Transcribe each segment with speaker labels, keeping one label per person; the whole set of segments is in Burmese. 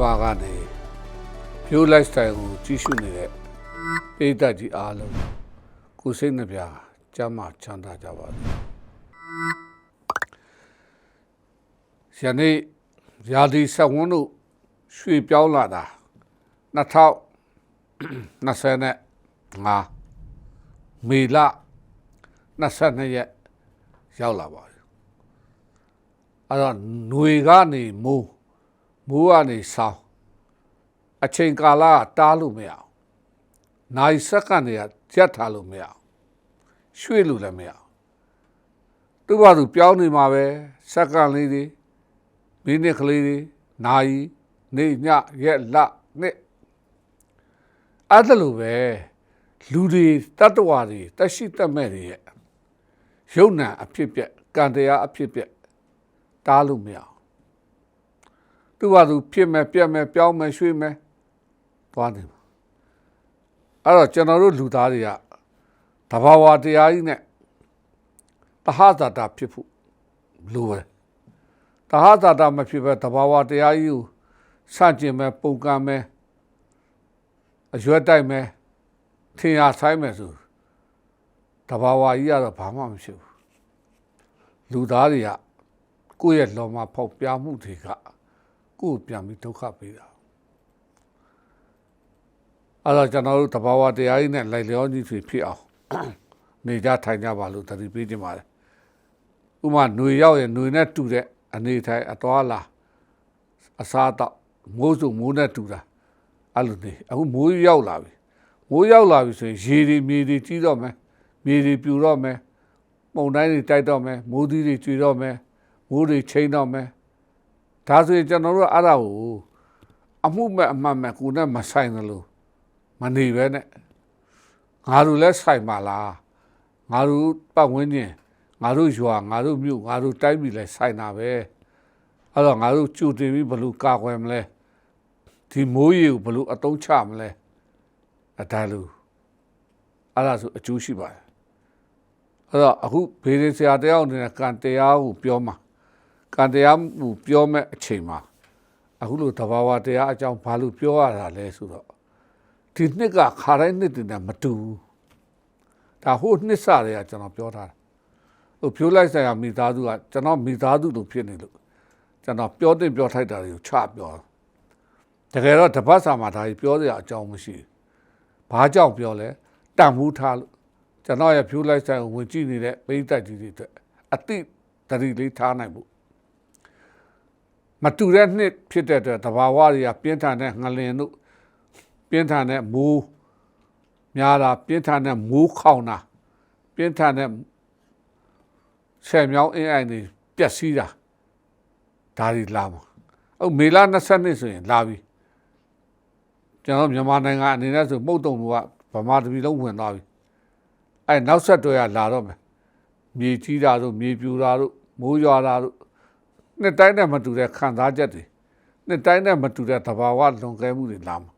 Speaker 1: ပါကနေဖြိုး lifestyle ကိုကြီးစုနေတဲ့ပိဋကကြီးအားလုံးကိုယ်စိတ်နှပြကျမ်းမာချမ်းသာကြပါစေ။ယနေ့ရာဒီဆက်ဝန်းတို့ရွှေပြောင်းလာတာ2025မေလ22ရက်ရောက်လာပါပြီ။အဲ့တော့ຫນွေကနေမိုး မိုးကနေဆောင်းအချိန်ကာလကတားလို့မရအောင်။နိုင်စက္ကန့်တွေကရက်ထားလို့မရအောင်။ရွှေ့လို့လည်းမရအောင်။သူ့ဘာသူပြောင်းနေမှာပဲစက္ကန့်လေးတွေမိနစ်ကလေးတွေနိုင်နေညရက်လနှစ်အဲ့ဒါလိုပဲလူတွေတတ္တဝါတွေတက်ရှိတက်မဲ့တွေရဲ့ရုပ်နာအဖြစ်ပြက်ကံတရားအဖြစ်ပြက်တားလို့မရအောင် သူ့ဘာသူဖြစ်မဲ့ပြက်မဲ့ပြောင်းမဲ့ရွှေ့မဲ့သွားနေမှာအဲ့တော့ကျွန်တော်တို့လူသားတွေကတဘာဝတရားကြီးနဲ့တဟဇာတာဖြစ်ဖို့လိုတယ်တဟဇာတာမဖြစ်ပဲတဘာဝတရားကြီးကိုစကျင်မဲ့ပုံကံမဲ့အရွက်တိုက်မဲ့ထင်ရဆိုင်မဲ့ဆိုတဘာဝကြီးကတော့ဘာမှမဖြစ်ဘူးလူသားတွေကကိုယ့်ရဲ့လောမှာဖောက်ပြမှုတွေက ကိုယ်ကိုပြန်ပြီးဒုက္ခပေးတာအဲ့တော့ကျွန်တော်တို့တဘာဝတရားကြီးနဲ့လိုက်လျောညီတွေဖြစ်အောင်နေကြထိုင်ကြပါလို့တတိပေးခြင်းပါတယ်ဥမာຫນွေရောက်ရင်ຫນွေနဲ့တူတဲ့အနေထိုင်အတော်လာအစားတော့မိုးစုံမိုးနဲ့တူတာအဲ့လိုနေအခုမိုးရောက်လာပြီမိုးရောက်လာပြီဆိုရင်ရေတွေမြေတွေကြီးတော့မယ်မြေတွေပြူတော့မယ်ပုံတိုင်းတွေတိုက်တော့မယ်မိုးသီးတွေကျွေတော့မယ်မိုးတွေချိန်တော့မယ် ဒါဆိုရင်ကျွန်တော်တို့အဲ့ဒါကိုအမှုမဲ့အမှန်မဲ့ကိုယ်နဲ့မဆိုင်သလိုမနေပဲနဲ့ငါတို့လည်းဆိုင်ပါလားငါတို့ပတ်ဝန်းကျင်ငါတို့ရွာငါတို့မြို့ငါတို့တိုင်းပြည်လည်းဆိုင်တာပဲအဲ့တော့ငါတို့ကြိုတင်ပြီးဘယ်လိုကာကွယ်မလဲဒီမိုးရေကိုဘယ်လိုအတုံးချမလဲအဒါလူအဲ့ဒါဆိုအကျိုးရှိပါတယ်အဲ့တော့အခုဘေးရင်ဆရာတယောက်အနေနဲ့ကံတရားကိုပြောမှာ ကံတရားကိုပြောမဲ့အချိန်မှာအခုလိုတဘာဝတရားအကြောင်းဘာလို့ပြောရတာလဲဆိုတော့ဒီနှစ်ကခါတိုင်းနှစ်တည်းနဲ့မတူဘူးဒါဟိုနှစ်စတွေကကျွန်တော်ပြောထားတာဟိုဖြိုးလိုက်ဆိုင်ရာမိသားစုကကျွန်တော်မိသားစုလိုဖြစ်နေလို့ကျွန်တော်ပြောတင်ပြောထိုက်တာတွေကိုချပြောတကယ်တော့တပတ်စာမှာဒါကြီးပြောစရာအကြောင်းမရှိဘူးဘာကြောင့်ပြောလဲတန်မှုထားလို့ကျွန်တော်ရဲ့ဖြိုးလိုက်ဆိုင်ကိုဝင်ကြည့်နေတဲ့ပိဋကတ်ကြီးတွေအတွက်အတိတတိလေးထားနိုင်ဖို့ မတူတဲ့နှစ်ဖြစ်တဲ့အတွက်တဘာဝတွေကပြင်းထန်တဲ့ငလင်တို့ပြင်းထန်တဲ့မိုးများတာပြင်းထန်တဲ့မိုးခေါင်တာပြင်းထန်တဲ့ဆယ်မြောင်းအင်းအိုင်တွေပျက်စီးတာဒါတွေလာမှာအမေလာ20နှစ်ဆိုရင်လာပြီကျွန်တော်မြန်မာနိုင်ငံအနေနဲ့ဆိုမှုတ်တုံကဗမာတပြည်လုံးဝင်သွားပြီအဲနောက်ဆက်တွဲကလာတော့မယ်မြေကြီးတာတို့မြေပြူတာတို့မိုးရွာတာတို့ နှစ်တိုင်းနဲ့မတူတဲ့ခံစားချက်တွေနှစ်တိုင်းနဲ့မတူတဲ့သဘာဝလွန်ကဲမှုတွေလာမှာ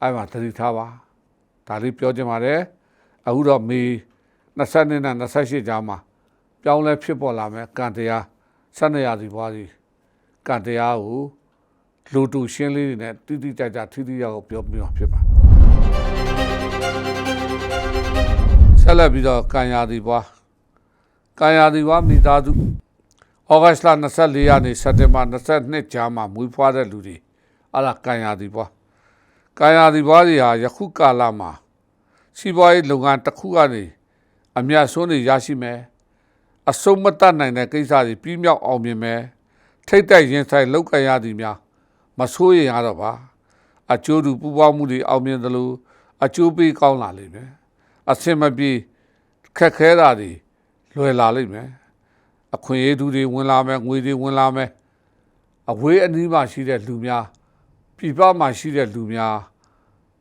Speaker 1: အဲ့မှာသတိထားပါဒါလေးပြောချင်ပါတယ်အခုတော့မေ20နှစ်နဲ့28ကြားမှာပြောင်းလဲဖြစ်ပေါ်လာမယ်ကံတရားဆက်နေရစီပွားစီကံတရားကိုလူတူရှင်းလေးတွေနဲ့တိတိကျကျထိထိရောက်ပြောပြမှာဖြစ်ပါဆက်လက်ပြီးတော့ကံရာစီပွားကံရာစီပွားမိသားစု ဩဂတ်စ်လ24ရက်နေ့စက်တင်ဘာ22ကြားမှာမွေးဖွားတဲ့လူတွေအဲ့ဒါကံရာစီပွားကာယဒီဘွားတွေဟာယခုကာလမှာစီးပွားရေးလုပ်ငန်းတစ်ခုကနေအမြတ်ဆုံးတွေရရှိမယ်အစုံမတတ်နိုင်တဲ့ကိစ္စတွေပြီးမြောက်အောင်မြင်မယ်ထိတ်တိုက်ရင်ဆိုင်လောက်ကရသည်များမဆိုးရင်ရတော့ပါအကျိုးတူပူပေါင်းမှုတွေအောင်မြင်သလိုအကျိုးပေးကောင်းလာလိမ့်မယ်အစင်မပြေခက်ခဲတာတွေလွယ်လာလိမ့်မယ် အခွင့်အရေးသူတွေဝင်လာမယ်ငွေတွေဝင်လာမယ်အဝေးအနီးမှာရှိတဲ့လူများပြည်ပမှာရှိတဲ့လူများ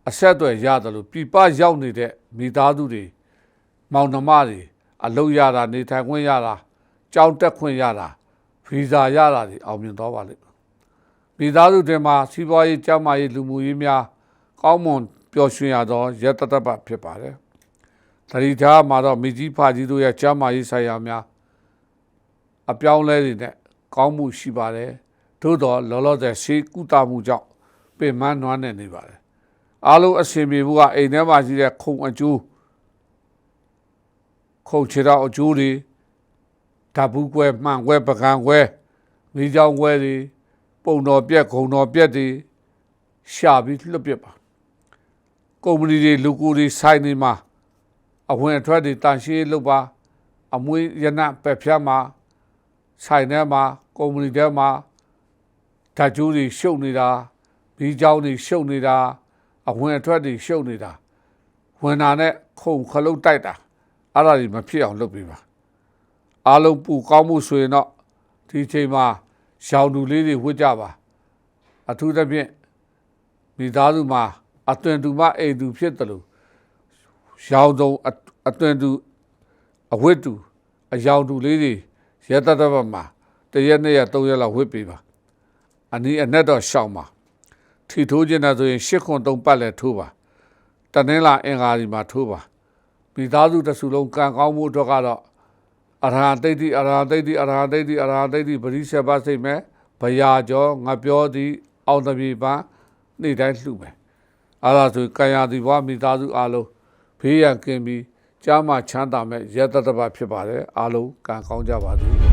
Speaker 1: အဆက်အသွယ်ရတယ်လို့ပြည်ပရောက်နေတဲ့မိသားစုတွေမောင်နှမတွေအလုပ်ရတာနေထိုင်ခွင့်ရတာကြောင်းတက်ခွင့်ရတာဗီဇာရတာတွေအောင်မြင်သွားပါလိမ့်မယ်မိသားစုတွေမှာစီးပွားရေးကျန်းမာရေးလူမှုရေးများကောင်းမွန်ပျော်ရွှင်ရသောရတတပတ်ဖြစ်ပါတယ်တတိထားမှာတော့မိကြီးဖကြီးတို့ရဲ့ကျန်းမာရေးဆိုင်ရာများ အပြောင်းလဲတွေနဲ့ကောင်းမှုရှိပါတယ်ဒသို့တော့လောလောဆယ်ရှိကုသမှုကြောင့်ပင်မနွားနေနေပါတယ်အားလုံးအရှင်ပြေဖို့ကအိမ်ထဲမှာရှိတဲ့ခုံအကျိုးခုံချေတော့အကျိုးတွေဓာတ်ဘူးကွဲမှန်ကွဲပကံကွဲမိချောင်းကွဲတွေပုံတော်ပြက်ခုံတော်ပြက်တွေရှာပြီးလွတ်ပြစ်ပါကုမ္ပဏီတွေလူကိုတွေဆိုင်နေမှာအဝင်အထွက်တွေတန်ရှင်းလုပ်ပါအမွေးရနပက်ဖြတ်မှာ ဆိုင်ထဲမှာကုမ္ပဏီထဲမှာဓာတ်ကြိုးတွေရှုပ်နေတာဘီးကြောင်းတွေရှုပ်နေတာအဝင်အထွက်တွေရှုပ်နေတာဝင်တာနဲ့ခုံခလုတ်တိုက်တာအဲ့ဒါတွေမဖြစ်အောင်လုပ်ပေးပါအားလုံးပူကောင်းမှုဆိုရင်တော့ဒီချိန်မှာရောင်တူလေးတွေဝတ်ကြပါအထူးသဖြင့်မိသားစုမှာအသွင်တူမအိမ်တူဖြစ်တယ်လို့ရောင်စုံအအသွင်တူအဝတ်တူအယောင်တူလေးတွေ ရဲတတ်တတ်မှာတစ်ရက်နှစ်ရက်သုံးရက်လောက်ဝတ်ပေးပါအနည်းအနက်တော့ရှောင်းပါထီထိုးခြင်းနဲ့ဆိုရင်ရှစ်ခွန်သုံးပတ်လဲထိုးပါတနင်္လာအင်္ဂါဒီမှာထိုးပါမိသားစုတစ်စုလုံးကံကောင်းမှုအတွက်ကတော့အရဟံတိတ်တိအရဟံတိတ်တိအရဟံတိတ်တိအရဟံတိတ်တိပရိစ္ဆေပါစိတ်မဲ့ဘယာကျော်ငါပြောသည်အောင်တပြေပန်းနေ့တိုင်းလှူမယ်အဲ့ဒါဆိုကံရသည်ဘွားမိသားစုအားလုံးဖေးရန်ကင်းပြီး ကြားမှချမ်းသာမဲ့ရတ္တတပဖြစ်ပါတယ်အားလုံးကံကောင်းကြပါစေ